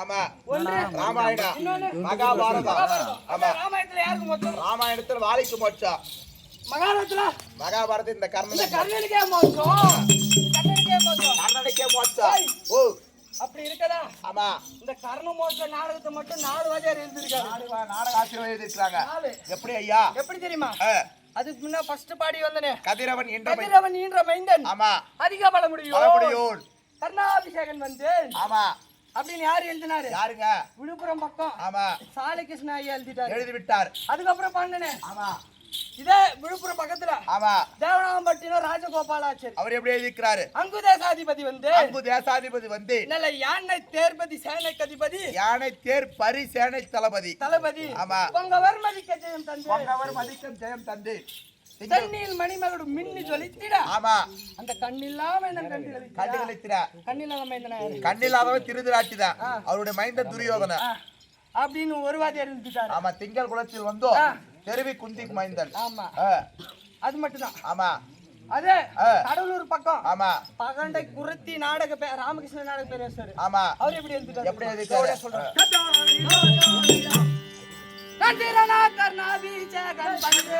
ஆமா. ராமாயணம். மகாபாரதம். ஆமா. ராமாயணத்துல யாருக்கு மொத்தம்? ராமாயணத்தில் வாலிக்கு மோட்சம். மகாபாரதத்துல? மகாபாரதம் இந்த இந்த கர்ணனுக்கு மோட்சம். கர்ணனுக்கே மோட்சம். கர்ணனுக்கே மோட்சம். ஓ. அப்படி இருக்கதா? ஆமா. இந்த கர்ண மோட்ச நாடகத்தை மட்டும் நாலு வாஜார் எழுதிருக்காரு நாடக ஆசிரியர் எழுதியிருக்கிறாங்க. நாலு. எப்படி ஐயா? எப்படி தெரியுமா? அதுக்கு முன்ன ஃபர்ஸ்ட் பாடி வந்தனே. கதிரவன் என்ற கதிரவன் ஈன்ற மைந்தன். ஆமா. அதிக பல முடியும் கர்ணாபிஷேகன் வந்து ஆமா. அப்படின்னு யாரு எழுதினாரு? யாருங்க? விழுப்புரம் பக்கம். ஆமா. சாலை கிருஷ்ண ஐயா எழுதிட்டாரு. எழுதி விட்டார் அதுக்கப்புறம் பண்ணனே. ஆமா. இதே விழுப்புரம் பக்கத்துல. ஆமா. தேவனாம்பட்டினம் ராஜகோபாலாச்சர். அவர் எப்படி எழுதிக்கிறாரு அங்குதேசாதிபதி வந்து. அங்கு தேசாதிபதி வந்து. நல்ல யானை தேர்பதி சேனை கதிபதி. யானை தேர் பரி சேனை தளபதி. தளபதி. ஆமா. உங்க வர்மதிக்க ஜெயம் தந்து. பொங்கவர் மதிக்கம் ஜெயம் தந்து. தண்ணியில் மணிமகளோடு மின்னி ஜொலித்திட. ஆமா. அந்த கண்ணில்லாம என்ன கண்டுகளித்திர கண்ணில்லாம இந்த யாரு கண்ணில்லாதவன் திருதிராட்டிதான் அவருடைய மைந்த துரியோதன. ஆ, அப்படின்னு ஒரு வாதி எழுதிட்டாரு ஆமா திங்கள் குலத்தில் வந்தோ ஆ. தெருவி குந்தி மைந்தன். ஆமா. அது மட்டும்தான். ஆமா. அதே. கடலூர் பக்கம். ஆமா. பகண்டை குருத்தி நாடக பே ராமகிருஷ்ண நாடக பேரரசர் ஆமா. அவர் எப்படி எழுதிட்டாரு? எப்படி எழுதிட்டாரு? சொல்றேன். கதிரனா கர்ணாபிஷேகன் பந்து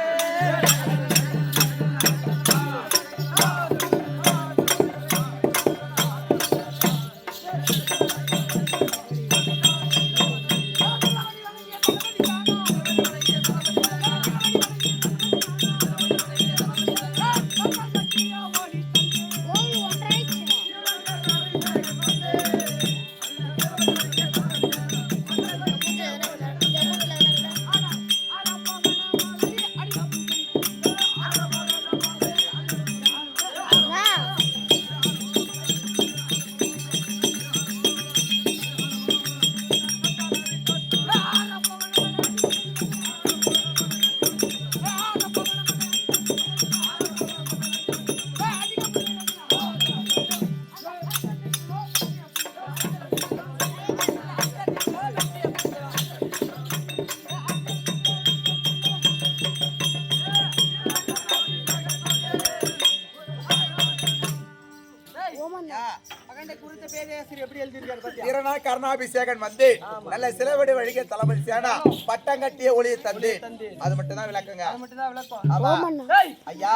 கருணாபிஷேகன் வந்து நல்ல சிலவடி வழிக தளபதி சேனா பட்டம் கட்டிய ஒளியை தந்து அது மட்டும் தான் விளக்குங்க ஐயா.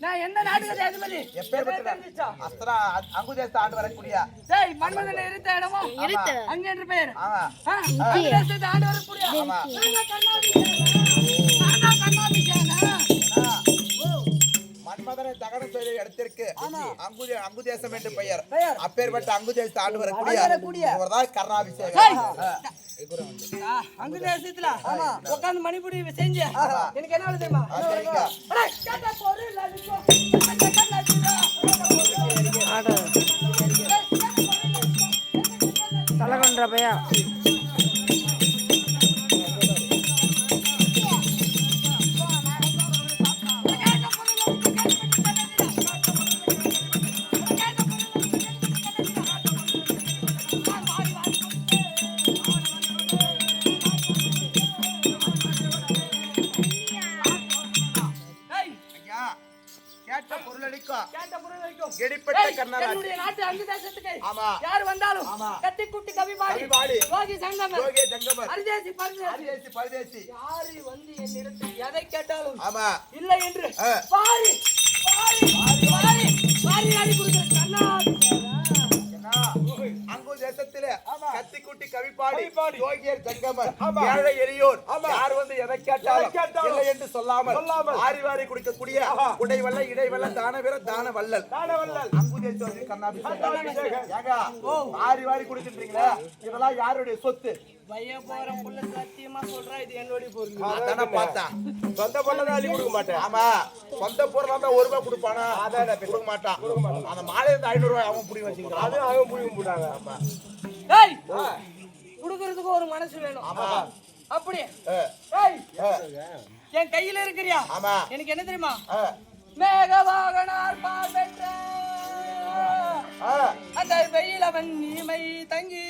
நான் எந்த நாடகத்தை அதிபதி அஸ்திரா அங்குதேசத்தை ஆண்டு வரக்கூடிய டேய் மன்மதனை இருந்த இடமோ. அங்க என்று பெயர். ஆமா. ஆ, அங்குதேசத்தை ஆண்டு வரக்கூடிய ஆமா. மன்மதனை தகனம் செய்த இடத்திற்கு அங்குதே அங்குதேசம் என்று பெயர். அப்பேற்பட்ட அங்குதேசத்தை ஆண்டு வரக்கூடிய. இவர்தான் கருணாபிஷேகம். அங்குதேசத்துல உட்கார்ந்து மணிபுடி செஞ்சு. எனக்கு என்ன தெரியுமா? ஆ, சரிங்க. பரதேசி யாரு வந்து என்னிடத்தில் எதை கேட்டாலும் ஆமா. இல்லை என்று ஆ. பாரி பாரி பாரி பாரி அடி கொடுக்கிற கண்ணா. ஏன்னா, அங்கு தேசத்திலே கத்தி குட்டி கவிப்பாடி யோகியர் ஜங்கமர் ஏழை எளியோர் யார் வந்து எதை கேட்டாலும் இல்லை என்று சொல்லாமல் ஆரி வாரி குடிக்கக்கூடிய குடை வல்ல இடை வல்ல தான வீர தான வல்லல் அங்கு தேசம் ஏங்க ஆரி வாரி இதெல்லாம் யாருடைய சொத்து? பையன் போற புள்ள சத்தியமா சொல்றா இது என்னுடைய பொருள். அதானே பார்த்தேன் சொந்த பொண்ணு அள்ளி கொடுக்க மாட்டேன். ஆமா. சொந்த பொருளா தான் ஒரு ரூபாய் கொடுப்பானா? அதான் கொடுக்க மாட்டான். அந்த மாலை இருந்து ஐநூறு ரூபாய் அவன் புடி வச்சுக்கிறான். அது அவங்க புடிங்க போட்டாங்க. டேய் குடுக்கறதுக்கு ஒரு மனசு வேணும். ஆமா. அப்படி. என் கையில இருக்கிறியா? ஆமா. எனக்கு என்ன தெரியுமா? மேக வாகனார் பார்வெற்ற ஏ. அந்த வெயிலவன் நீமை தங்கி.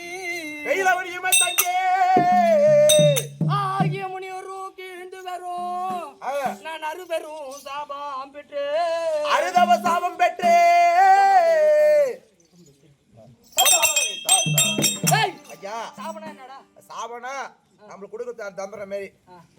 வெயில் அவன் இமை தங்கே. ஆகிய முனிவரு கீழ்ந்து வரும் நான் அறுபெரும் சாபம் பெற்று. அழுதவ சாபம் பெற்றே. ஐயா. சாபனா என்னடா? சாபனா நம்மளுக்கு கொடுக்க தந்துற மாதிரி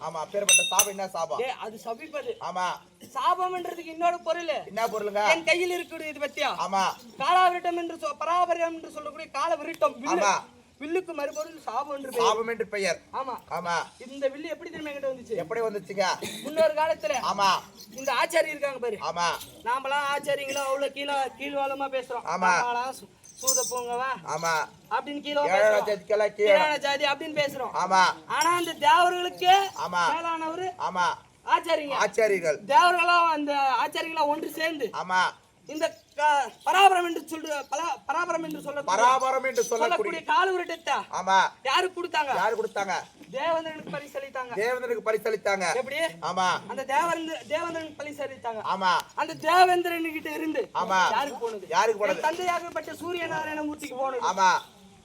ஆமா அப்பேற்பட்ட சாபம் என்ன சாபம்? அது சபிப்பது. ஆமா. சாபம்ன்றதுக்கு இன்னொரு பொருள். என்ன பொருளுங்க? என் கையில் இருக்கக்கூடிய இது பத்தியா? ஆமா. காலாவிருட்டம் என்று பராபரியம் என்று சொல்லக்கூடிய கால விருட்டம் ஆமா. வில்லுக்கு மறுபொருள் சாபம் என்று பெயர். சாபம் என்று பெயர். ஆமா. ஆமா. இந்த வில்லு எப்படி தெரியுமா என்கிட்ட வந்துச்சு? எப்படி வந்துச்சுங்க? முன்னொரு காலத்துல ஆமா. இந்த ஆச்சாரி இருக்காங்க பாரு. ஆமா. நாமெல்லாம் ஆச்சாரிங்களும் அவ்வளவு கீழ கீழ்வாலமா பேசுறோம். ஆமா. சூத போங்கவா? ஆமா. அப்படின்னு கீழ பேசுறோம். கீழான ஜாதி அப்படின்னு பேசுறோம். ஆமா. ஆனா அந்த தேவர்களுக்கு ஆமா. மேலானவரு ஆமா. ஆச்சாரிங்க. ஆச்சாரிகள். தேவர்களாம் அந்த ஆச்சாரிகளா ஒன்று சேர்ந்து ஆமா. இந்த பராபரம் என்று சொல்ற பராபரம் என்று சொல்ல பராபரம் என்று சொல்லக்கூடிய கால் உருட்டத்தை ஆமா. யாருக்கு கொடுத்தாங்க? யாரு கொடுத்தாங்க? தேவேந்திரனுக்கு பரிசளித்தாங்க. தேவதனுக்கு பரிசளித்தாங்க. எப்படி? ஆமா. அந்த தேவேந்திர தேவேந்திரனுக்கு பரிசளித்தாங்க. ஆமா. அந்த தேவேந்திரன் கிட்ட இருந்து ஆமா. யாருக்கு போனது? யாருக்கு போனது? தந்தையாகப்பட்ட சூரிய நாராயண மூர்த்திக்கு போனது. ஆமா.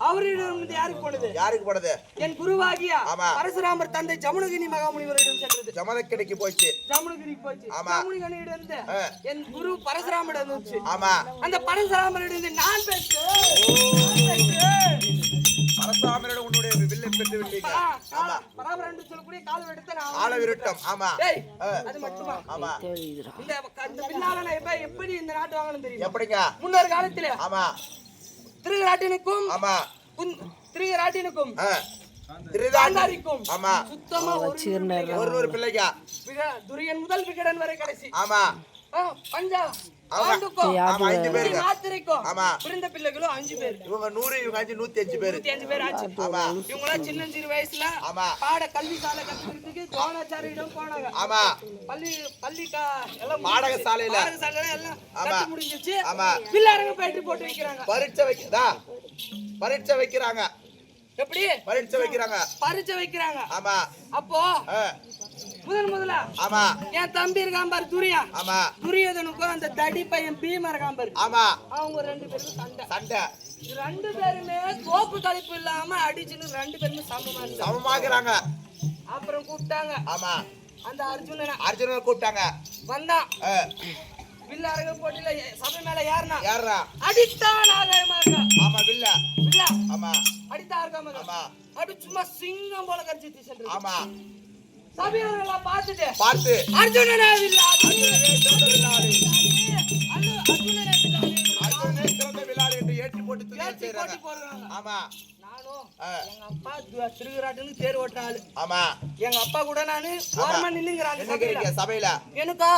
அவரிடம் யாருக்கு போனது? யாருக்கு போனது? என் குருவாகிய. பரசுராமர் தந்தை ஜமுனகிரி மகாமுனிவரிடம் சென்றது. ஜமதக்கடிக்கு போச்சு. ஜமுனகிரிக்கு போச்சு. ஆமா. ஜமுனகிரியிடம் இருந்து. என் குரு பரசுராமரிடம் இருந்துச்சு ஆமா. அந்த பரசுராமரிடம் நான் பேசுறேன் பரசுராமரிடம் உன்னுடைய வில்லை பெற்று விட்டீங்க. ஆமா. பராபரம் என்று சொல்லக்கூடிய கால் எடுத்து நான் விருட்டம். ஆமா. அது மட்டுமா? ஆமா. இந்த இந்த பின்னால நான் எப்ப எப்படி இந்த நாட்டு வாங்கணும் தெரியும்? எப்படிங்க? முன்னொரு காலத்துல ஆமா. திருராட்டினுக்கும் ஆமா. திருராட்டினுக்கும் காந்தாரிக்கும் ஆமா. சுத்தமா ஒரு. ஒரு விக- துரியன் முதல் விகடன் வரை கடைசி. ஆமா. பிறந்த பிள்ளைகளும் அஞ்சு பேர். இவங்க நூறு இவங்க அஞ்சு நூத்தி அஞ்சு பேரு. நூத்தி அஞ்சு பேர் ஆச்சு. ஆமா. இவங்களாம் சின்ன சிறு வயசுல ஆமா. பாட கல்வி சாலை கத்துக்கிறதுக்கு துரோணாச்சாரியிடம் போனாங்க. ஆமா. பள்ளி பள்ளி எல்லாம் பாடக. சாலையில. பாடக சாலையில எல்லாம். கத்து முடிஞ்சிச்சு. ஆமா. பிள்ளாரங்க பேட்டி போட்டு வைக்கிறாங்க. பரீட்சை வைக்கிறதா பரீட்சை வைக்கிறாங்க. எப்படி? பரீட்சை வைக்கிறாங்க. பரிச்சை வைக்கிறாங்க. ஆமா. அப்போ முதல் முதல்ல ஆமா. என் தம்பி இருக்கான் பாரு துரியா. ஆமா. துரியோதனுக்கும் அந்த தடி பையன் பீமா இருக்கான் பாரு. ஆமா. அவங்க ரெண்டு பேரும் சண்டை. சண்டை. ரெண்டு பேருமே தோப்பு கழிப்பு இல்லாம அடிச்சுன்னு ரெண்டு பேருமே சமமா சமமாக்குறாங்க. அப்புறம் கூப்பிட்டாங்க. ஆமா. அந்த அர்ஜுனனை. அர்ஜுனனை கூப்பிட்டாங்க. வந்தான். வில்லாரங்க போட்டியில ஏ- சபை மேல ஏறினா? யாருடா அடித்தான் ஆகாயமா இருக்கா ஆமா வில்ல. வில்லா. ஆமா. அடித்தா இருக்காம ஆமா. அப்படி சும்மா சிங்கம் போல கடிச்சிட்டு சென்று ஆமா. பார்த்துட்டு பார்த்து. அர்ஜுனனே அர்ஜுனனே என்று ஏற்றி போட்டு போட்டி போடுறாங்க. ஆமா. நானும் எங்க அப்பா திருவிராட்டுன்னு தேர் ஓட்டுற ஆளு ஆமா. எங்க அப்பா கூட நானு ஓரமா நின்னுங்கிறாங்க சபையில. எனக்கா?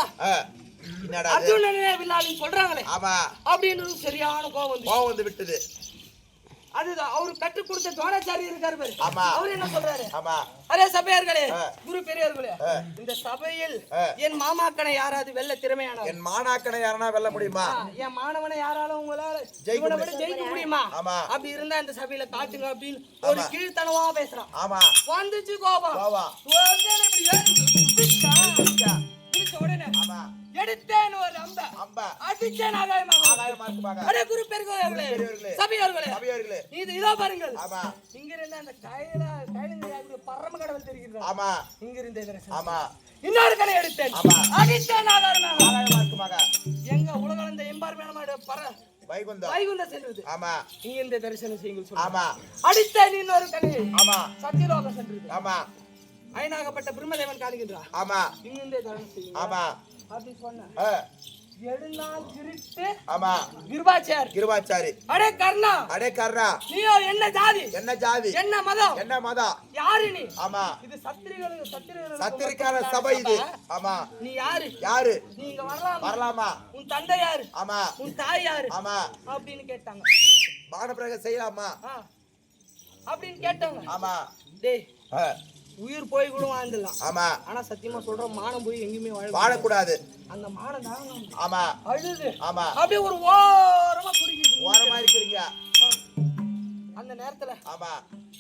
அர்ஜுனனே வில்லாளின்னு சொல்றாங்களே. ஆமா. அப்படின்னு சரியான கோவம் கோவம் வந்து விட்டது. அதுதான் அவரு கட்டு கொடுத்த துரோணாச்சாரி இருக்காரு பாரு. அவரு என்ன சொல்றாரு அரே சபையார்களே. குரு பெரியவர்களே. இந்த சபையில். என் மாமாக்கனை யாராவது வெல்ல திறமையானவர் என் மாணாக்கனை யாரனா வெல்ல முடியுமா என் மாணவனை யாரால உங்களால ஜெயிக்க இவனை ஜெயிக்க முடியுமா ஆமா. அப்படி இருந்தா இந்த சபையில காட்டுங்க அப்படின்னு ஒரு. கீழ்த்தனமா பேசுறான் ஆமா வந்துச்சு கோபம். உடனே இப்படி குதிச்ச உடனே எடுத்தேன் ஒரு அம்ப. அம்பா. அடிச்சேன் ஆகாயமாக ஆகாயமா இருக்குமாங்க அடே குரு பெருகோயவர்களே பெரியவர்களே. சபையார்களே. சபையோர்களே. இது இதோ பாருங்கள். ஆமா. இங்க இருந்து அந்த கையில கையில பரம கடவுள் தெரிகிறது ஆமா. இங்க இருந்த ஆமா. இன்னொரு கலை எடுத்தேன். ஆமா. அடித்தேன் ஆகாயமா இருக்குமாங்க எங்க உலகம் இந்த எம்பார் வேணமாட பர வைகுந்தம். வைகுந்த செல்வது. ஆமா. இங்க இந்த தரிசனம் செய்யுங்கள் ஆமா. அடித்தேன் இன்னொரு கலை ஆமா. சத்தியலோகம் சென்றது. ஆமா. அயனாகப்பட்ட பிரம்மதேவன் காணுகின்றார். ஆமா. இங்க இந்த தரிசனம் செய்யுங்க ஆமா அப்படி சொன்ன எழுநாள் திருட்டு ஆமா. கிருபாச்சார் கிருபாச்சாரி அடே கர்ணா. அடே கர்ணா. நீயோ என்ன ஜாதி? என்ன ஜாதி? என்ன மதம்? என்ன மதம்? யாரு நீ ஆமா. இது சத்திரிகளுக்கு சத்திரிகளுக்கு சத்திரிக்கான மட்டும் சபை இது. ஆமா. நீ யாரு? யாரு? நீ இங்க வரலாம்? வரலாமா? உன் தந்தை யாரு? ஆமா. உன் தாய் யாரு? ஆமா. அப்படின்னு கேட்டாங்க. பானப்பிரக செய்யலாமா. அப்படின்னு கேட்டாங்க. ஆமா. டேய். உயிர் போய் கூட வாழ்ந்துடலாம். ஆமா. ஆனா சத்தியமா சொல்றேன் மானம் போய் எங்கேயுமே வாழ வாழக்கூடாது. அந்த மானம் தான் ஆமா. அழுது. ஆமா. அப்படியே ஒரு ஓரமா குறுகிட்டு ஓரமா இருக்கிறீங்க. அந்த நேரத்துல ஆமா.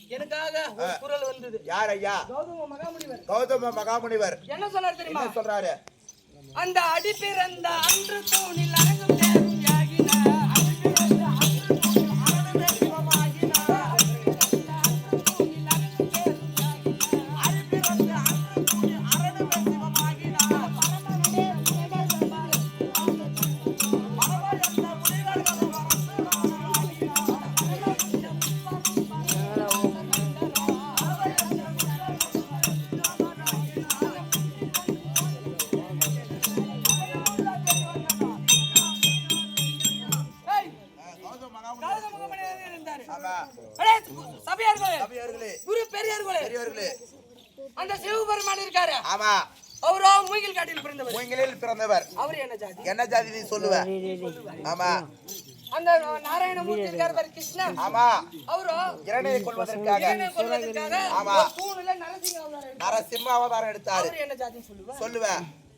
எனக்காக ஒரு குரல் வந்தது. யார் ஐயா? கௌதம மகாமுனிவர். கௌதம மகாமுனிவர். என்ன சொன்னார் தெரியுமா? சொல்றாரு? அந்த அடி பிறந்த அன்று தூணில் அரங்கம் அவர் என்ன ஜாதி? என்ன ஜாதி நீ சொல்லுவ? ஆமா. அந்த நாராயணமூர்த்தி இருக்கார் பாரு கிருஷ்ணன் ஆமா. அவரோ இரணையை கொள்வதற்காக. கொல்வதற்காக ஆமா. தூணுல அவதாரம். நரசிம்ம அவதாரம் எடுத்தாரு. அவர் என்ன ஜாதின்னு சொல்லுவா? சொல்லுவ.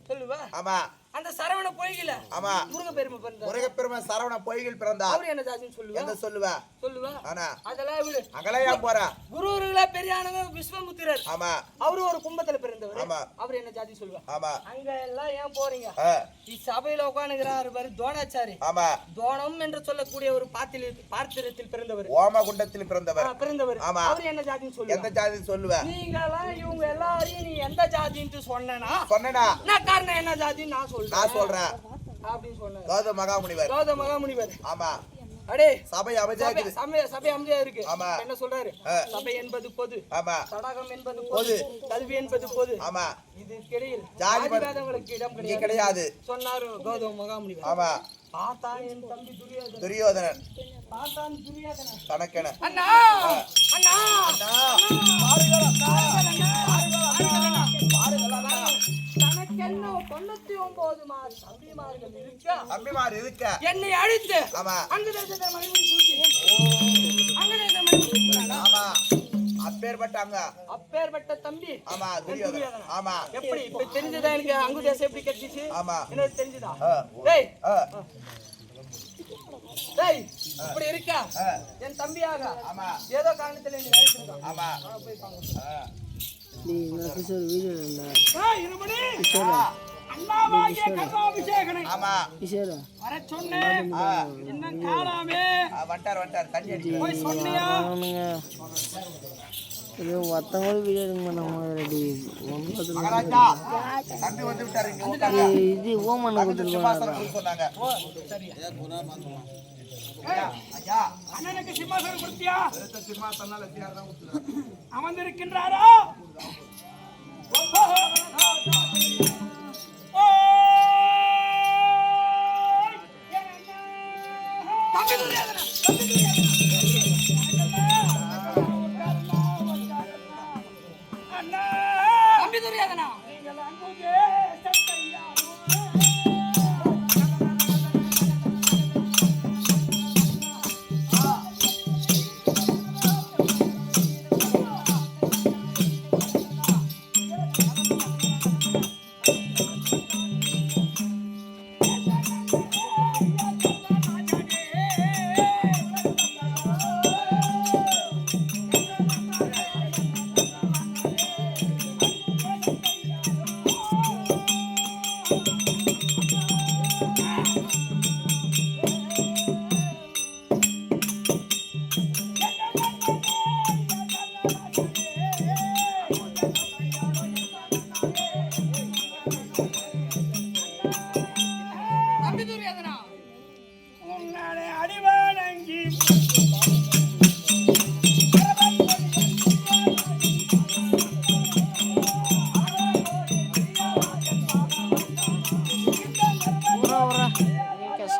சொல்லுவா. ஆமா. அந்த சரவண பொய்கில ஆமா. முருக பெருமை பிறந்தார். முருகப்பெருமை சரவண பொய்கள் பிறந்தார். அவர் என்ன ஜாதின்னு சொல்லுவா? என்ன சொல்லுவ? சொல்லுவா? ஆனா. அதெல்லாம் விடு. அங்கலையா போற? குருவர்களா பெரியானவங்க விஸ்வமுத்திரர். ஆமா. அவரு ஒரு கும்பத்துல பிறந்தவர். ஆமா. அவர் என்ன ஜாதி சொல்லுவா? ஆமா. அங்க எல்லாம் ஏன் போறீங்க? ஆ, இச்சபையில உட்காந்துக்கிறாரு பாரு தோணாச்சாரி ஆமா. தோணம் என்று சொல்லக்கூடிய ஒரு பாத்தில பாத்திரத்தில் பிறந்தவர். ஓம குண்டத்தில் பிறந்தவர் பிறந்தவர். ஆமா. அவர் என்ன ஜாதின்னு சொல்லுவா? எந்த ஜாதி சொல்லுவ? நீங்களாம் இவங்க எல்லாரையும் நீ எந்த ஜாதின்ட்டு சொன்னனா? சொன்னனா? நான் காரணம் என்ன ஜாதின்னு நான் சொல்றேன். நான் சொல்றேன். அப்படின்னு சொன்னாரு மகாமுனிவர். கௌதம மகாமுனிவர். ஆமா. அடே சபை சபை அமைஜாக்குது சபை சபை அமைதியா இருக்கு. ஆமா. என்ன சொல்றாரு. சபை என்பது பொது. ஆமா. தடாகம் என்பது பொது. கல்வி என்பது பொது. ஆமா. இதுக்கிடையில் ஜாதி மத- ஜாதிவாதங்களுக்கு இடம் கிடையாது. கிடையாது. சொன்னாரு கௌதம மகாமுனிவர். ஆமா. பார்த்தான் என் தம்பி துரியோதனன். துரியோதனன். பார்த்தான் துரியோதனன். தனக்கென அண்ணா! அண்ணா! தனக்கென்ன தொண்ணூத்தி ஒன்பது மாறு தம்பிமார்கள் இருக்க? அம்பிமார் இருக்க? என்னை அழித்து ஆமா. அங்கு தேசத்தை மணிமுடி சூட்டி அங்கு தேசத்தை மணிமுடி சூட்டினானா? ஆமா. அப்பேற்பட்டாங்க அப்பேற்பட்ட தம்பி. ஆமா ஆமா. எப்படி? இப்ப தெரிஞ்சதா எனக்கு? அங்கு தேசம் எப்படி கட்டிச்சு ஆமா. எனக்கு தெரிஞ்சதா? டேய். டேய். இப்படி இருக்கா? என் தம்பியாக ஆமா. ஏதோ காரணத்துல நீ ஆமா. போய் பாங்க வந்துட்டார் தண்ணி அடிக்க போய் சொன்னியா? ஒத்தவங்களும் வீடியோ எடுக்க மாட்டாங்க ரெடி. இது ஓமன் அண்ணனுக்கு சிம்மாசனம் கொடுத்தியா? கொடுத்துருக்காங்க. அமர்ந்திருக்கின்றாரா?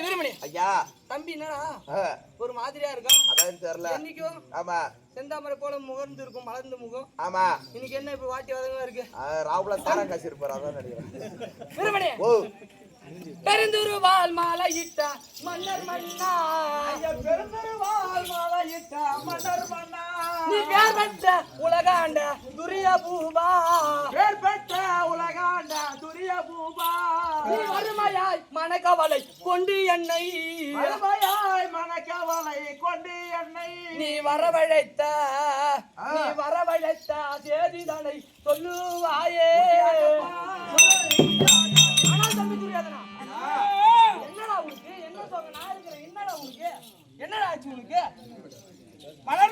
வீரமணி. ஐயா. தம்பி என்னடா? ஒரு மாதிரியா இருக்கான் அதான் தெரியல. என்னைக்கும் ஆமா. செந்தாமரை போல முகர்ந்து இருக்கும் மலர்ந்த முகம். ஆமா. இன்னைக்கு என்ன இப்ப வாட்டி வதங்கமா இருக்கு? ராகுல சாரா காசு இருப்பாரு அதான் நினைக்கிறேன். வீரமணி. ஓ. பெருந்துருவால் மாலையிட்ட மன்னர் மன்னா. பெருந்துருவால் மாலையிட்ட மன்னர் மன்னா. நீ பேர் பெற்ற உலகாண்ட துரிய பூபா. பேர் பெற்ற உலகாண்ட துரிய பூபா. நீ வறுமையாய் மனக்கவலை கொண்டு என்னை. வறுமையாய் மனக்கவலை கொண்டு என்னை. நீ வரவழைத்த நீ வரவழைத்த சேதிதனை சொல்லுவாயே. ஆனால் என்னடா உனக்கு என்ன நான் இருக்கிறேன் என்னடா உனக்கு என்னடா ஆச்சு உனக்கு மலர்ந்த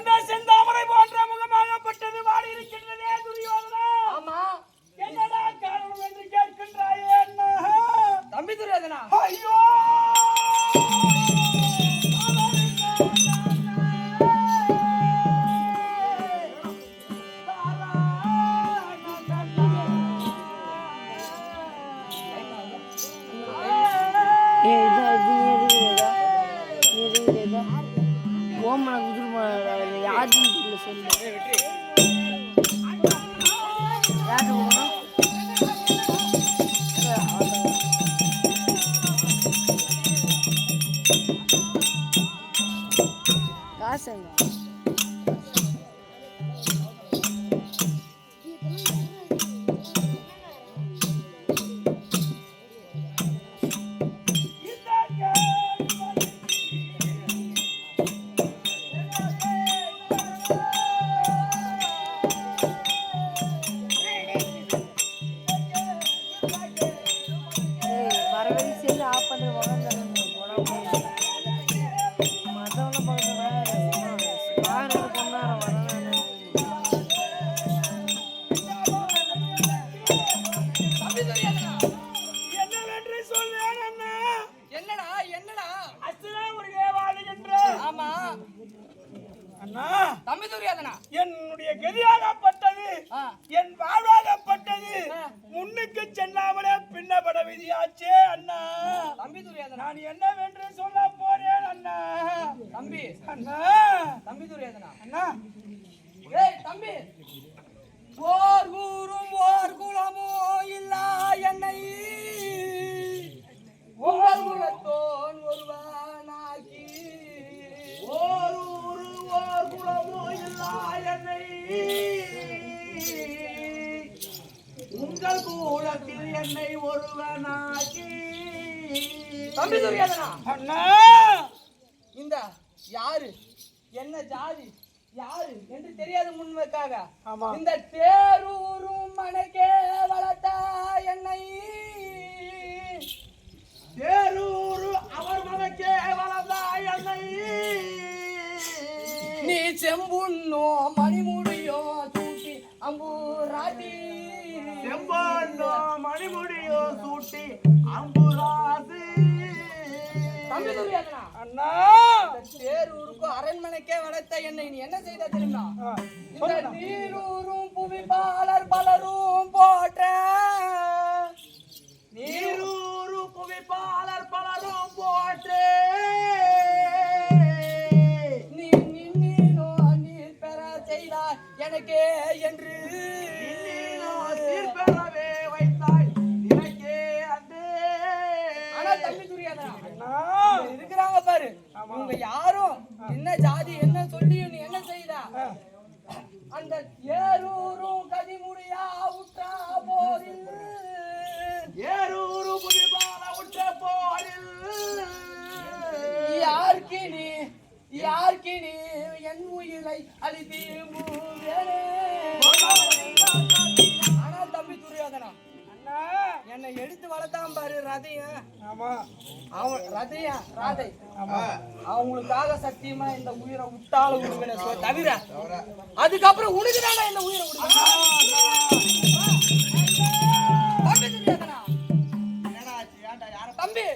காசுங்க ஏய் என்னுடைய கதியாக ஆ. என் வாழ்வாகப்பட்டது ஆ. முன்னுக்கு செல்லாமலே பின்னப்பட விதியாச்சே அண்ணா தம்பி துரியோதனா நான் என்னவென்று சொல்ல போறேன் அண்ணா தம்பி அண்ணா தம்பி துரியோதனா அண்ணா ஏய் தம்பி ஓர் ஊரும் ஓர் குலமோ இல்லா என்னை உங்கள் குலத்தோன் ஒருவனாக்கி ஓர் ஊரு ஓர் குலமோ இல்லா என்னை உங்கள் ஒருவனாக்கி தம்பி துரியோதனா? அண்ணா! இந்த யாரு? என்ன ஜாதி? யாரு? என்று தெரியாத முன்வைக்காக. இந்த தேரூரும் மனக்கே வளர்த்தா என்னை. தேரூரு அவர் மனக்கே வளர்ந்தா என்னை. நீ செம்புண்ணோ மணிமுடியோ தூக்கி அம்பூராட்டி மணிமுடியோ சூட்டி அம்புராசு. அண்ணா! தேரூருக்கும் அரண்மனைக்கே வளர்த்த என்னை நீ என்ன செய்த தெரியுமா. நீரூரும் புவிப்பாளர் பலரும் என்னை எடுத்து வளர்த்தான் பாரு ரதையன் ஆமா. அவன் ரதையா? ராதை. அவங்களுக்காக சத்தியமா இந்த உயிரை விட்டால விடுவேன் தவிர அதுக்கப்புறம் உனக்கு தானே இந்த உயிரை தம்பி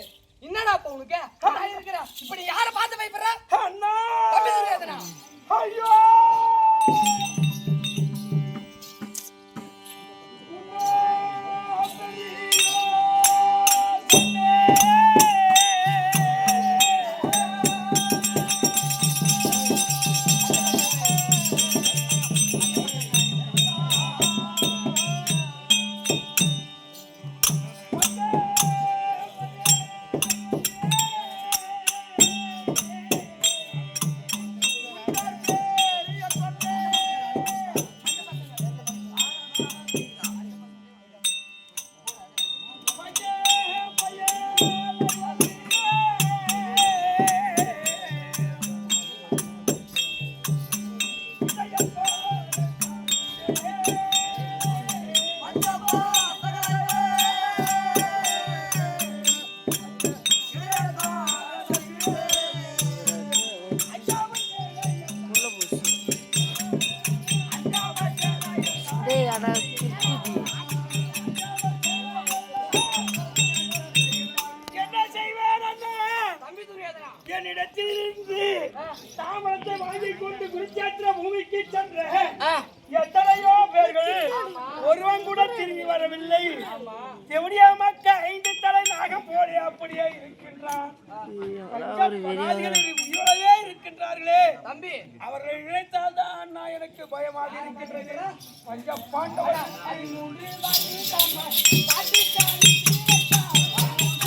என்னடா இப்ப உனக்கு? நான் இருக்கிறேன். இப்ப நீ யார பார்த்து பயப்படுற? அண்ணா. தம்பி துரியோதனா ஐயோ. ಪಾಂಡವ